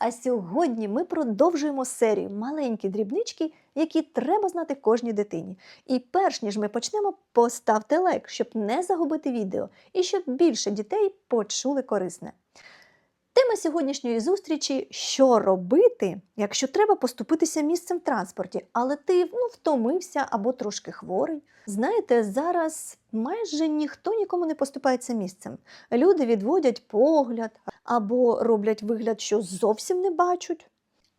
А сьогодні ми продовжуємо серію маленькі дрібнички, які треба знати кожній дитині. І перш ніж ми почнемо, поставте лайк, щоб не загубити відео і щоб більше дітей почули корисне. Тема сьогоднішньої зустрічі що робити, якщо треба поступитися місцем в транспорті, але ти ну, втомився або трошки хворий. Знаєте, зараз майже ніхто нікому не поступається місцем. Люди відводять погляд або роблять вигляд, що зовсім не бачать.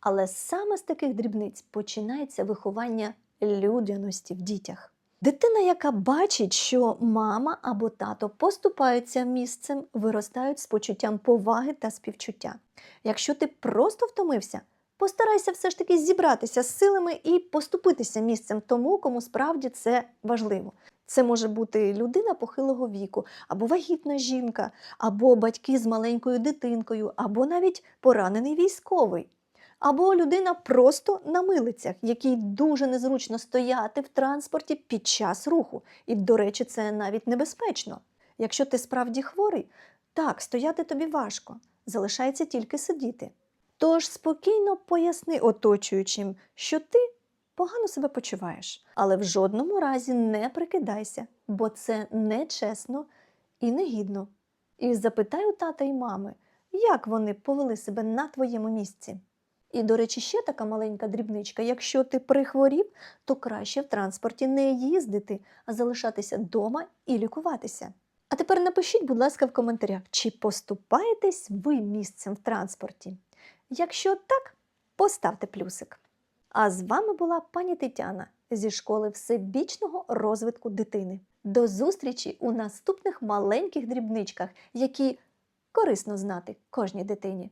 Але саме з таких дрібниць починається виховання людяності в дітях. Дитина, яка бачить, що мама або тато поступаються місцем, виростають з почуттям поваги та співчуття. Якщо ти просто втомився, постарайся все ж таки зібратися з силами і поступитися місцем тому, кому справді це важливо. Це може бути людина похилого віку, або вагітна жінка, або батьки з маленькою дитинкою, або навіть поранений військовий. Або людина просто на милицях, якій дуже незручно стояти в транспорті під час руху. І, до речі, це навіть небезпечно. Якщо ти справді хворий, так, стояти тобі важко, залишається тільки сидіти. Тож спокійно поясни оточуючим, що ти погано себе почуваєш, але в жодному разі не прикидайся, бо це нечесно і негідно. І запитай у тата і мами, як вони повели себе на твоєму місці. І, до речі, ще така маленька дрібничка. Якщо ти прихворів, то краще в транспорті не їздити, а залишатися вдома і лікуватися. А тепер напишіть, будь ласка, в коментарях, чи поступаєтесь ви місцем в транспорті. Якщо так, поставте плюсик. А з вами була пані Тетяна зі школи всебічного розвитку дитини. До зустрічі у наступних маленьких дрібничках, які корисно знати кожній дитині.